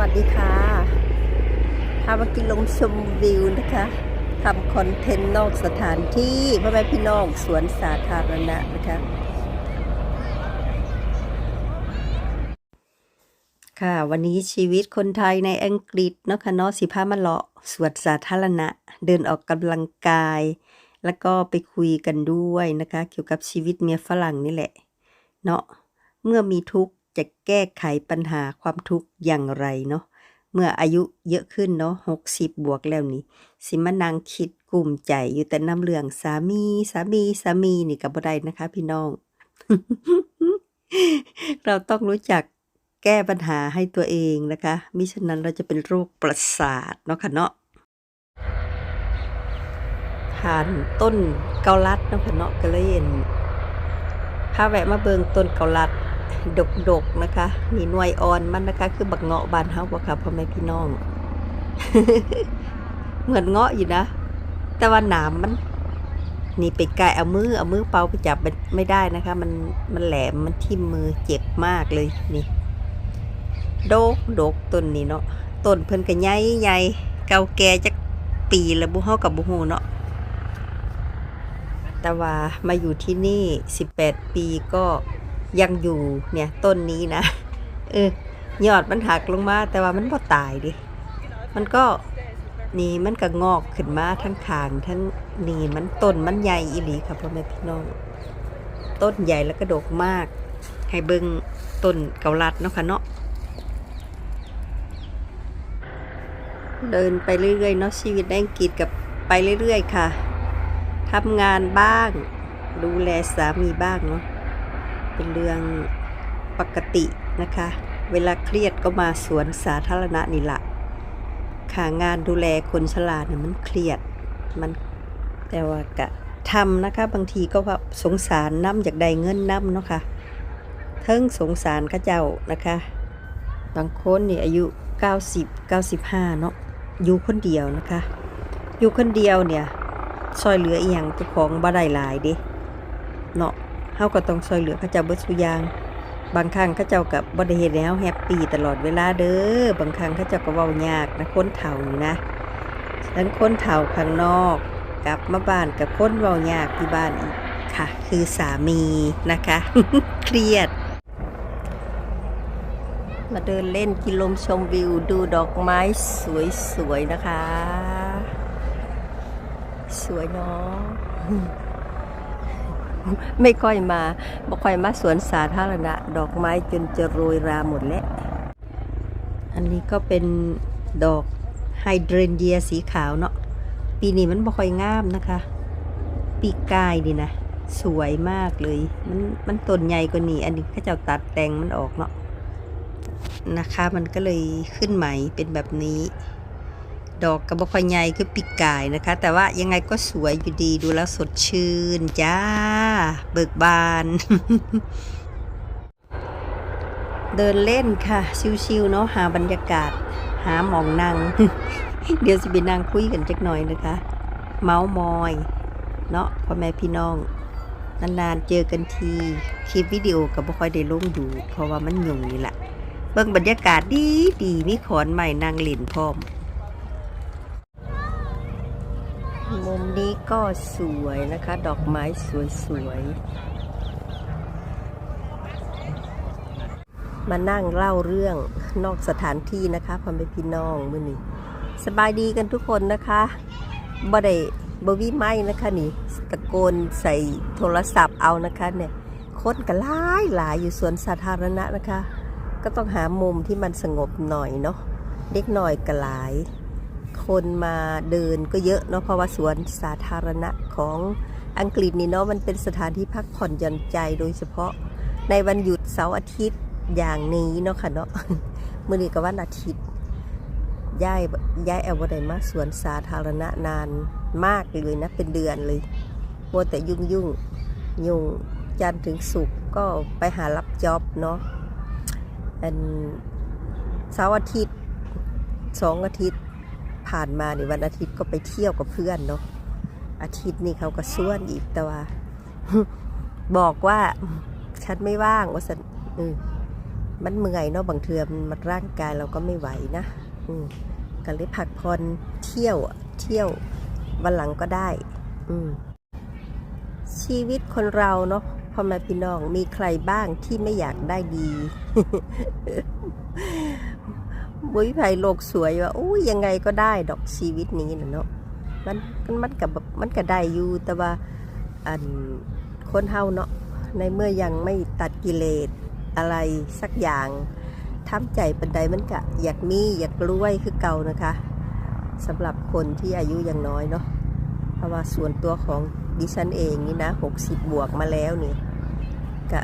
วัสดีค่ะพามากินลมชมวิวนะคะทำคอนเทนต์นอกสถานที่พ่อแม่พี่น้องสวนสาธารณะนะคะ ค่ะ วันนี้ชีวิตคนไทยในอังกฤษเนาะค่ะเนาะสิพามาเลาะสวนสาธารณะ เดินออกกำลังกาย แล้วก็ไปคุยกันด้วยนะคะ เกี่ยวกับชีวิตเมียฝรั่งนี่แหละ เนาะเมื่อมีทุกข์ จะแก้ไขปัญหาความทุกข์อย่างไรเนาะเมื่ออายุเยอะขึ้นเนาะหกสิบบวกแล้วนี่ สิมานั่งคิดกลุ่มใจอยู่แต่น้ำเรื่องสามีสามีสามีนี่กับบ่ได้นะคะ พี่น้อง เราต้องรู้จักแก้ปัญหาให้ตัวเองนะคะ มิฉะนั้นเราจะเป็นโรคประสาทเนาะค่ะเนาะทานต้นเกาลัดเนาะค่ะเนาะก็เลยเห็นพาแวะมาเบิงต้นเกาลัด ดกๆนะคะมีหน่วยอ่อนมันนะคะ คือบักเงาะบานเฮาบ่ค่ะพ่อแม่พี่น้อง เหมือนเงาะอยู่นะ แต่ว่าหนามมัน นี่ไปไกลเอามือเอามือเปาไปจับมไม่ได้นะคะ มันมันแหลมมันทิ่มมือเจ็บมากเลยนี่โดกโดกต้นนี้เนาะต้นเพิ่นก็ใหญ่ใหญ่เก่าแก่จักปีแล้วบุเฮากับบุฮูเนาะแต่ว่ามาอยู่ที่นี่ 18 ปีก็ ยังอยู่เนี่ยต้นนี้นะเออยอดมันหักลงมาแต่ว่ามันบ่ตายดิ มันก็นี่มันก็งอกขึ้นมาทั้งคางทั้งนี่มันต้นมันใหญ่อีหลีค่ะพ่อแม่พี่น้อง ต้นใหญ่แล้วก็ดกมาก ให้เบิ่งต้นเกาลัดเนาะค่ะเนาะเดินไปเรื่อยๆเนาะชีวิตในอังกฤษกับไปเรื่อยๆค่ะทำงานบ้าง ดูแลสามีบ้างเนาะ เป็นเรื่องปกตินะคะ เวลาเครียดก็มาสวนสาธารณะนี่ละค่ะงานดูแลคนชราเนี่ยมันเครียดมันแต่ว่ากะทำนะคะ บางทีก็ว่าสงสารน้ำอยากได้เงินน้ำเนาะค่ะเทิงสงสารข้าเจ้านะคะ บางคนนี่อายุ 90 95 เนาะอยู่คนเดียวนะคะ อยู่คนเดียวเนี่ยซอยเหลืออียงเจ้าของบ่ได้หลายเด้เนาะ เฮาก็ต้องซอยเหลือเขาเจ้าเบิดซุอย่าง บางครั้งเขาเจ้ากับบ่ได้เฮ็ดให้เฮาแฮปปี้ตลอดเวลาเด้อ บางครั้งเขาเจ้าก็เว้ายากนะคนเฒ่านี่นะทั้งคนเฒ่าข้างนอก กลับมาบ้านกับคนเว้ายากที่บ้านอีกค่ะ คือสามีนะคะ เครียด มาเดินเล่นกินลมชมวิวดูดอกไม้สวยๆนะคะ สวยเนาะ ไม่ค่อยมาบ่ค่อยมาสวนสาธารณะ ดอกไม้จนจะโรยราหมดแล้ว อันนี้ก็เป็นดอกไฮเดรนเยียสีขาวเนาะ ปีนี้มันบ่ค่อยงามนะคะ ปีกายดีนะ สวยมากเลย มันมันต้นใหญ่กว่านี้ อันนี้เขาเจ้าตัดแต่งมันออกเนาะนะคะ มันก็เลยขึ้นใหม่เป็นแบบนี้ ดอกกระบอกใหญ่คือปีกไก่นะคะ แต่ว่ายังไงก็สวยอยู่ดีดูแล้วสดชื่นจ้า เบิกบาน เดินเล่นค่ะ ชิวๆเนาะหาบรรยากาศ หาหมองนั่งเดี๋ยวสิไปนั่งคุยกันจักหน่อยนะคะ เมาส์มอย เนาะพ่อแม่พี่น้อง นานๆเจอกันที คลิปวิดีโอก็บ่ค่อยได้ลงดู เพราะว่ามันยุ่งนี่แหละเบิ่งบรรยากาศดีดีมีขอนใหม่นางหลินพร้อม นี้ก็สวยนะคะ ดอกไม้สวยๆ มานั่งเล่าเรื่องนอกสถานที่นะคะพ่อแม่พี่น้องมื้อนี้สบายดีกันทุกคนนะคะบ่ได้บวิไม้นะคะนี่ตะโกนใส่โทรศัพท์เอานะคะเนี่ยคนก็หลายหลายอยู่สวนสาธารณะนะคะ ก็ต้องหามุมที่มันสงบหน่อยเนาะเด็กหน่อยก็หลาย คนมาเดินก็เยอะเนาะเพราะว่าสวนสาธารณะของอังกฤษนี่เนาะมันเป็นสถานที่พักผ่อนหย่อนใจโดยเฉพาะในวันหยุดเสาร์อาทิตย์อย่างนี้เนาะค่ะเนาะมื้อนี้ก็วันอาทิตย์ย้ายย้ายแอลบไดมาสวนสาธารณะนานมากเลยนะเป็นเดือนเลยมัวแต่ยุ่งยุ่งยุ่งจันถึงศุกก็ไปหารับจ็อบเนาะอันเสาร์อาทิตย์สองอาทิตย์ ผ่านมาในวันอาทิตย์ก็ไปเที่ยวกับเพื่อนเนาะอาทิตย์นี้เขาก็ส่วนอีกแต่ว่า บอกว่าฉันไม่ว่างว่าสันมันเมื่อยเนาะบางเทือมันมันร่างกายเราก็ไม่ไหวนะอืมก็เลยพักผ่อนเที่ยวเที่ยววันหลังก็ได้ อืชีวิตคนเราเนาะพ่อแม่พี่น้องมีใครบ้างที่ไม่อยากได้ดี บุ้ยไผ่โลกสวยว่าอู้ยยังไงก็ได้ดอกชีวิตนี้นะเนาะมันมันมันกับมันก็ได้อยู่แต่ว่าอันคนเฮาเนาะในเมื่อยังไม่ตัดกิเลสอะไรสักอย่างทำใจปันใดมันก็อยากมีอยากรวยคือเก่านะคะสำหรับคนที่อายุยังน้อยเนาะเพราะว่าส่วนตัวของดิฉันเองนี่นะ 60 บวกมาแล้วนี่ก็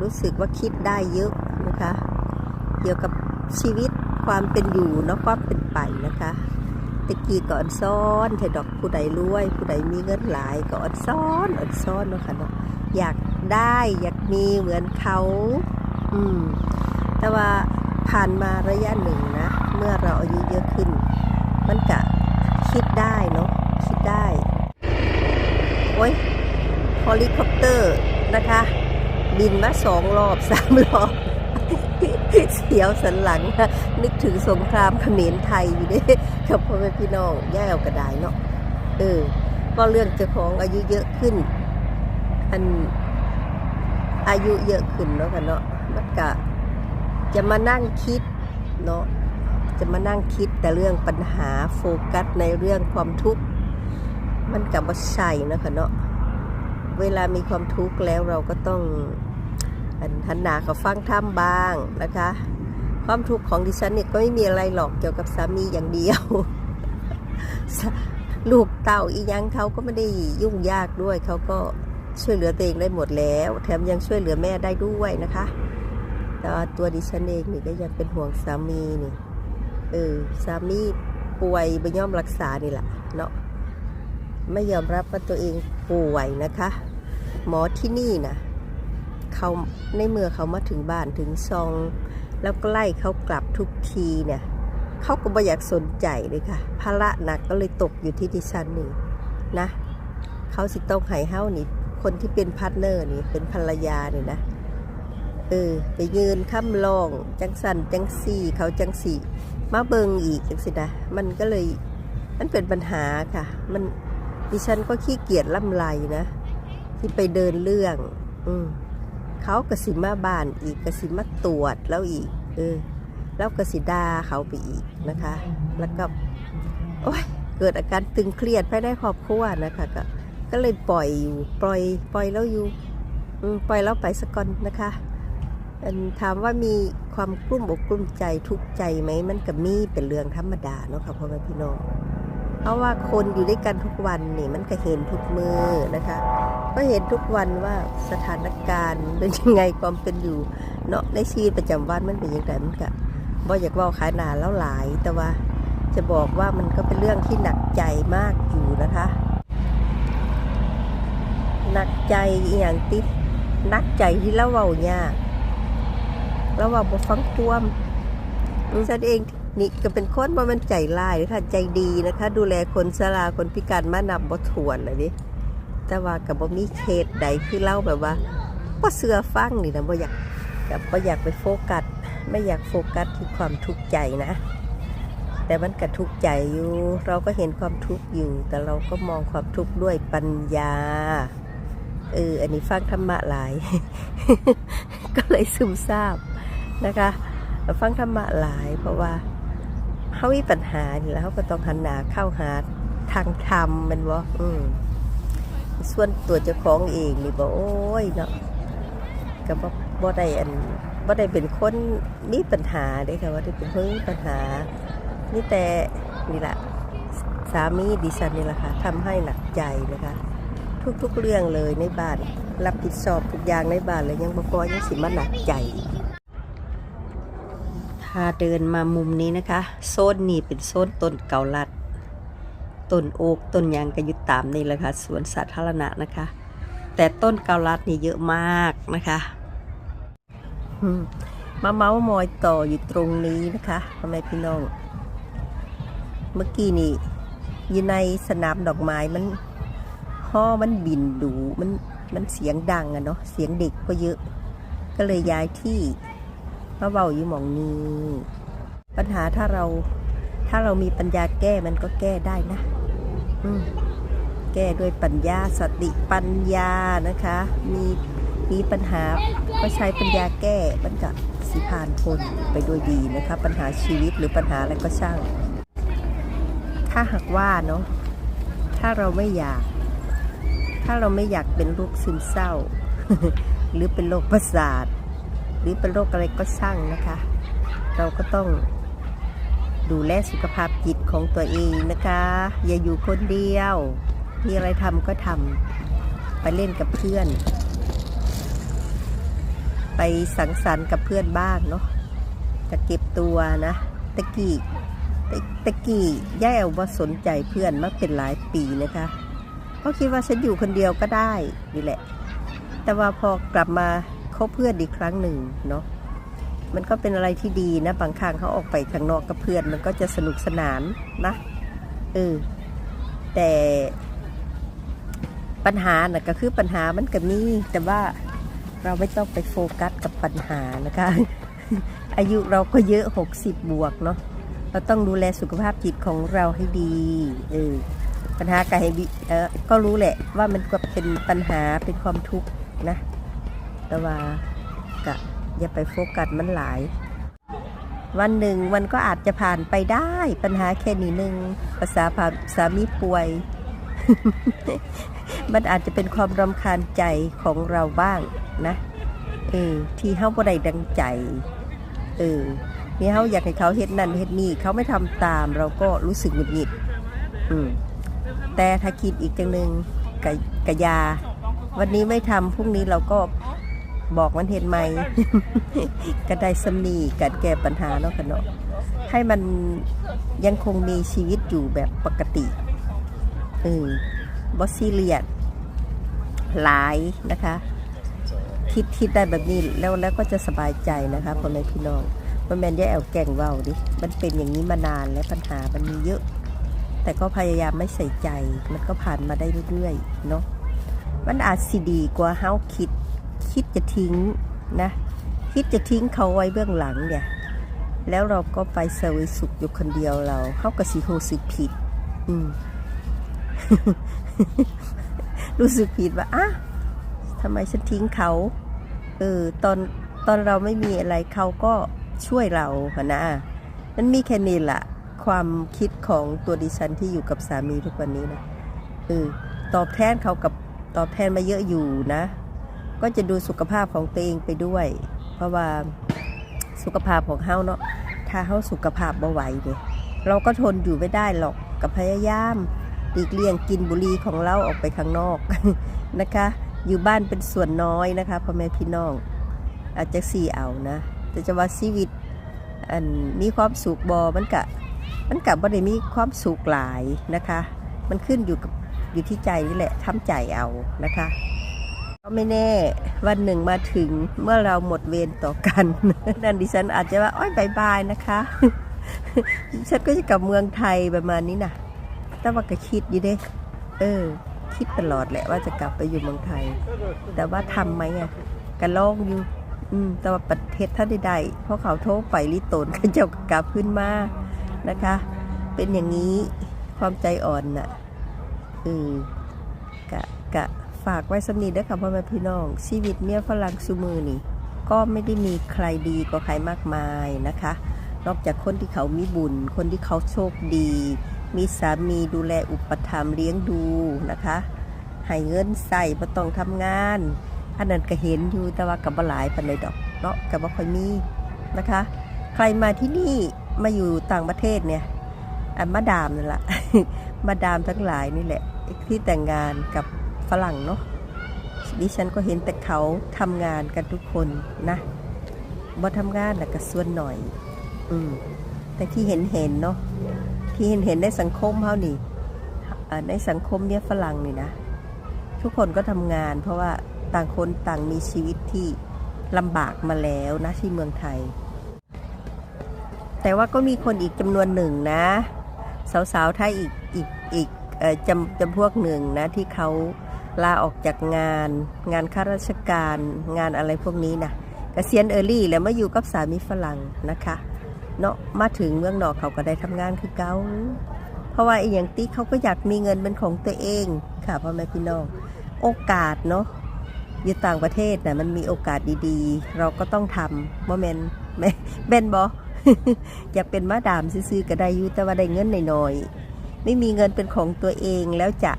รู้สึกว่าคิดได้เยอะนะคะ เกี่ยวกับชีวิต ความเป็นอยู่เนาะความเป็นไปนะคะ ตะกี้ก่อนซ้อนแต่ดอกผู้ใดรวย ผู้ใดมีเงินหลายก็อดซ้อนอดซ้อนเนาะค่ะเนาะอยากได้อยากมีเหมือนเขา อืม แต่ว่าผ่านมาระยะหนึ่งนะ เมื่อเราอายุเยอะขึ้น มันกะคิดได้เนาะคิดได้ โอ้ยเฮลิคอปเตอร์นะคะ บินมาสองรอบสามรอบ เสียวสันหลัง นึกถึงสงครามเขมรไทยอยู่เด้กับพ่อแม่พี่น้องแย่เอากระดายเนาะเออก็เรื่องเจ้าของอายุเยอะขึ้น อันอายุเยอะขึ้นเนาะกันเนาะมันกะจะมานั่งคิดเนาะจะมานั่งคิดแต่เรื่องปัญหาโฟกัสในเรื่องความทุกข์มันกับว่าใช่เนาะคะเนาะเวลามีความทุกข์แล้วเราก็ต้อง อันหันหนาเขาฟังท่ำบ้างนะคะ ความทุกข์ของดิฉันเนี่ยก็ไม่มีอะไรหรอกเกี่ยวกับสามีอย่างเดียว ลูกเต่าอีหยังเขาก็ไม่ได้ยุ่งยากด้วย เขาก็ช่วยเหลือตัวเองได้หมดแล้ว แถมยังช่วยเหลือแม่ได้ด้วยนะคะ แต่ว่าตัวดิฉันเองนี่ก็ยังเป็นห่วงสามีนี่เออสามีป่วยไม่ยอมรักษานี่แหละเนาะไม่ยอมรับว่าตัวเองป่วยนะคะ หมอที่นี่นะ เขาในเมื่อเขามาถึงบ้านถึงซอง แล้วก็ไล่เขากลับทุกทีเนี่ยเขาก็ไม่อยากสนใจเลยค่ะภาระหนักก็เลยตกอยู่ที่ดิฉันนี่นะเขาสิต้องให้เฮานี่คนที่เป็นพาร์ทเนอร์นี่เป็นภรรยานี่นะเออไปยืนข้ามลอง จังสันจังสี่เขาจังสี่มาเบิงอีกจังสินะมันก็เลยมันเป็นปัญหาค่ะ มันดิฉันก็ขี้เกียจล่ำไรนะ ที่ไปเดินเรื่อง อืม เขากระสิมาบ้านอีกกระสิมาตรวจแล้วอีก เออ แล้วกระสิดาเขาไปอีกนะคะ แล้วก็โอ้ยเกิดอาการตึงเครียดภายในครอบครัวนะคะก็ก็เลยปล่อยอยู่ปล่อยปล่อยแล้วอยู่ปล่อยแล้วไปสักก่อนนะคะถามว่ามีความกลุ้มอกกลุ้มใจทุกข์ใจไหมมันก็มีเป็นเรื่องธรรมดาเนาะค่ะพ่อแม่พี่น้อง เพราะว่าคนอยู่ด้วยกันทุกวันนี่มันก็เห็นทุกมือนะคะ ก็เห็นทุกวันว่าสถานการณ์เป็นยังไงความเป็นอยู่เนาะในชีวิตประจำวันมันเป็นยังไงมันก็บ่อยากว่าขายหนาแล้วหลาย แต่ว่าจะบอกว่ามันก็เป็นเรื่องที่หนักใจมากอยู่นะคะ หนักใจอย่างติดหนักใจที่เราเว้ายากเราเว่าบ่ฟังความฉันเอง นี่ก็เป็นคนว่ามันใจร้ายนะคะใจดีนะคะ ดูแลคนชราคนพิการมานับบ่ถวนเลยดิแต่ว่ากับบ่มีเคสใดคือเล่าแบบว่าบ่เสือฟังนี่นะบ่อยากกับบ่อยากไปโฟกัสไม่อยากโฟกัสที่ความทุกข์ใจนะ แต่มันก็ทุกข์ใจอยู่ เราก็เห็นความทุกข์อยู่ แต่เราก็มองความทุกข์ด้วยปัญญาเอออันนี้ฟังธรรมะหลาย ก็เลยซึมซาบนะคะ ฟังธรรมะหลายเพราะว่า เขามีปัญหาอยู่แล้วเขาก็ต้องหันหน้าเข้าหาทางธรรมมันวะอืมส่วนตัวเจ้าของเองนี่บอกโอ้ยเนาะก็บ่บ่ได้อันบ่ได้เป็นคนมีปัญหาเด้ค่ะว่าได้เป็นคนมีปัญหานี่แต่นี่แหละสามีดิฉันนี่แหละค่ะทำให้หนักใจนะคะ ทุกๆเรื่องเลยในบ้าน รับผิดชอบทุกอย่างในบ้านเลยยังบ่พอยังสิมาหนักใจ ถ้าเดินมามุมนี้นะคะ โซนนี้เป็นโซนต้นเกาลัด ต้นโอกต้นยางก็อยู่ตามนี่แหละค่ะสวนสาธารณะนะคะ แต่ต้นเกาลัดนี่เยอะมากนะคะมมาเมาส์มอยต่ออยู่ตรงนี้นะคะพ่อแม่พี่น้อง เมื่อกี้นี่อยู่ในสนามดอกไม้มันห่อมันบินดูมันมันเสียงดังอะเนาะเสียงเด็กก็เยอะ ก็เลยย้ายที่ มาเบาอยู่หมองนี้ ปัญหาถ้าเราถ้าเรามีปัญญาแก้มันก็แก้ได้นะ อืมแก้ด้วยปัญญาสติปัญญานะคะ มีมีปัญหาก็ใช้ปัญญาแก้มันก็สิผ่านพ้นไปด้วยดีนะคะ ปัญหาชีวิตหรือปัญหาอะไรก็ช่าง ถ้าหากว่าเนาะถ้าเราไม่อยาก ถ้าเราไม่อยากเป็นโรคซึมเศร้า หรือเป็นโรคประสาท หรือเป็นโรคอะไรก็ช่างนะคะ เราก็ต้องดูแลสุขภาพจิตของตัวเองนะคะ อย่าอยู่คนเดียว มีอะไรทำก็ทำไปเล่นกับเพื่อน ไปสังสรรค์กับเพื่อนบ้างเนาะจะเก็บตัวนะตะกี้ตะตะกี้ย่าแอลว่าสนใจเพื่อนมาเป็นหลายปีนะคะเพราคิดว่าฉันอยู่คนเดียวก็ได้นี่แหละ แต่ว่าพอกลับมา คบเพื่อนอีกครั้งหนึ่งเนาะมันก็เป็นอะไรที่ดีนะบางครั้งเขาออกไปข้างนอกกับเพื่อนมันก็จะสนุกสนานนะเออแต่ปัญหาน่ะก็คือปัญหามันก็มีแต่ว่าเราไม่ต้องไปโฟกัสกับปัญหานะคะ อายุเราก็เยอะ 60 บวกเนาะเราต้องดูแลสุขภาพจิตของเราให้ดีเออปัญหากายวิเออก็รู้แหละว่ามันก็เป็นปัญหาเป็นความทุกข์นะ แต่ว่ากะอย่าไปโฟกัสมันหลาย วันหนึ่งมันก็อาจจะผ่านไปได้ปัญหาแค่นี้หนึ่งภาษาผ่าสามีป่วย มันอาจจะเป็นความรำคาญใจของเราบ้างนะเออที่เฮาบ่ได้ดังใจเออที่เฮาอยากให้เขาเฮ็ดนั่นเฮ็ดนี่เขาไม่ทำตาม เราก็รู้สึกหงุดหงิดอืมแต่ถ้าคิดอีกจังหนึ่งกะกะยา วันนี้ไม่ทำพรุ่งนี้เราก็ บอกมันเห็นไหม ก็ได้สำนีการแก้ปัญหาเนาะค่ะเนาะให้มันยังคงมีชีวิตอยู่แบบปกติเออบอสซีเรียสหลายนะคะคิดคิดได้แบบนี้แล้วแล้วก็จะสบายใจนะคะพ่อแม่พี่น้องพ่อแม่ย่าแอลแก่งเว้าดิมันเป็นอย่างนี้มานานและปัญหามันมีเยอะ แต่ก็พยายามไม่ใส่ใจ มันก็ผ่านมาได้เรื่อยๆเนาะมันอาจสิดีกว่าเฮาคิด คิดจะทิ้งนะ คิดจะทิ้งเขาไว้เบื้องหลังเนี่ย แล้วเราก็ไปเสวยสุขอยู่คนเดียวเราเข้าก็สิรู้สึกผิด อืม รู้สึกผิดว่าอะทำไมฉันทิ้งเขา เออ ตอนตอนเราไม่มีอะไรเขาก็ช่วยเราหนนะมันมีแค่นี้แหละความคิดของตัวดิฉันที่อยู่กับสามีทุกวันนี้นะเออตอบแทนเขากับตอบแทนมาเยอะอยู่นะ ก็จะดูสุขภาพของตัวเองไปด้วย เพราะว่าสุขภาพของเฮาเนาะถ้าเฮาสุขภาพบ่ไหวเนี่ยเราก็ทนอยู่ไม่ได้หรอกกับพยายามหลีกเลี่ยงกินบุหรี่ของเราออกไปข้างนอกนะคะ อยู่บ้านเป็นส่วนน้อยนะคะพ่อแม่พี่น้อง อาจจะสี่เอานะแต่จะว่าชีวิตอันมีความสุขบอมันกะมันกะบ่ได้มีความสุขหลายนะคะ มันขึ้นอยู่กับอยู่ที่ใจนี่แหละทำใจเอานะคะ ก็ไม่แน่วันหนึ่งมาถึงเมื่อเราหมดเวรต่อกัน นั่นดิฉันอาจจะว่า อ้อยบายบายนะคะ ฉันก็จะกลับเมืองไทยประมาณนี้นะแต่ว่าก็คิดอยู่เด้เออ คิดตลอดแหละว่าจะกลับไปอยู่เมืองไทย แต่ว่าทำไหมอะกันลองอยู่ อืม แต่ว่าประเทศท่านใดๆเพราะเขาโทรไปลิโตนเขาเจ้ากลับขึ้นมานะคะ เป็นอย่างนี้ความใจอ่อนน่ะเออกะกะ ฝากไว้สำนีเด้อค่ะพ่อแม่พี่น้อง ชีวิตเมียฝรั่งซูมือนี่ ก็ไม่ได้มีใครดีกว่าใครมากมายนะคะ นอกจากคนที่เขามีบุญ คนที่เขาโชคดี มีสามีดูแลอุปถัมภ์เลี้ยงดูนะคะให้เงินใส่บ่ต้องทำงาน อันนั้นก็เห็นอยู่แต่ว่ากับหลายปานใดดอกเนาะกับบ่ค่อยมีนะคะ ใครมาที่นี่มาอยู่ต่างประเทศเนี่ยอันมาดามนั่นแหละมาดามทั้งหลายนี่แหละที่แต่งงานกับ ฝรั่งเนาะดิฉันก็เห็นแต่เขาทำงานกันทุกคนนะบ่ทำงานน่ะก็ส่วนหน่อย อืมแต่ที่เห็นเห็นเนาะที่เห็นเห็นในสังคมเขานี่ในสังคมเนี่ยฝรั่งนี่นะทุกคนก็ทำงาน เพราะว่าต่างคนต่างมีชีวิตที่ลำบากมาแล้วนะที่เมืองไทย แต่ว่าก็มีคนอีกจำนวนหนึ่งนะ สาวๆไทยอีกอีกอีกจำจำพวกหนึ่งนะที่เขา ลาออกจากงาน งานข้าราชการงานอะไรพวกนี้นะเกษียณเออร์ลี่แล้วมาอยู่กับสามีฝรั่งนะคะเนาะมาถึงเมืองนอกเขาก็ได้ทำงานคือเก่าเพราะว่าไอ้อย่างติ๊กเขาก็อยากมีเงินเป็นของตัวเองค่ะพ่อแม่พี่น้องโอกาสเนาะอยู่ต่างประเทศน่ะมันมีโอกาสดีๆ เราก็ต้องทำโมเมนแม่เบนบออยากเป็นมาดามซื้อๆก็ได้อยู่แต่ว่าได้เงินหน่อยๆไม่มีเงินเป็นของตัวเองแล้วจะ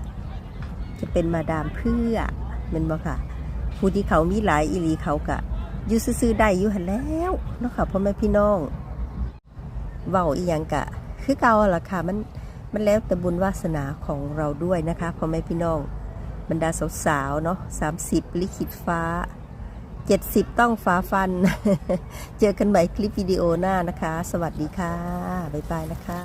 จะเป็นมาดามเพื่อแมันบอค่ะ ผู้ที่เขามีหลายอีหลีเขากะอยู่ซื้อได้อยู่หันแล้วเนาะค่ะพ่อแม่พี่น้องเว้าอีหยังกะ คือเก่าล่ะค่ะมันมันแล้วแต่บุญวาสนาของเราด้วยนะคะพ่อแม่พี่น้อง บรรดาสาวๆเนาะสามสิบลิขิตฟ้าเจ็ดสิบต้องฟ้าฟัน เจอกันใหม่คลิปวิดีโอหน้านะคะ สวัสดีค่ะ บ๊ายบายนะคะ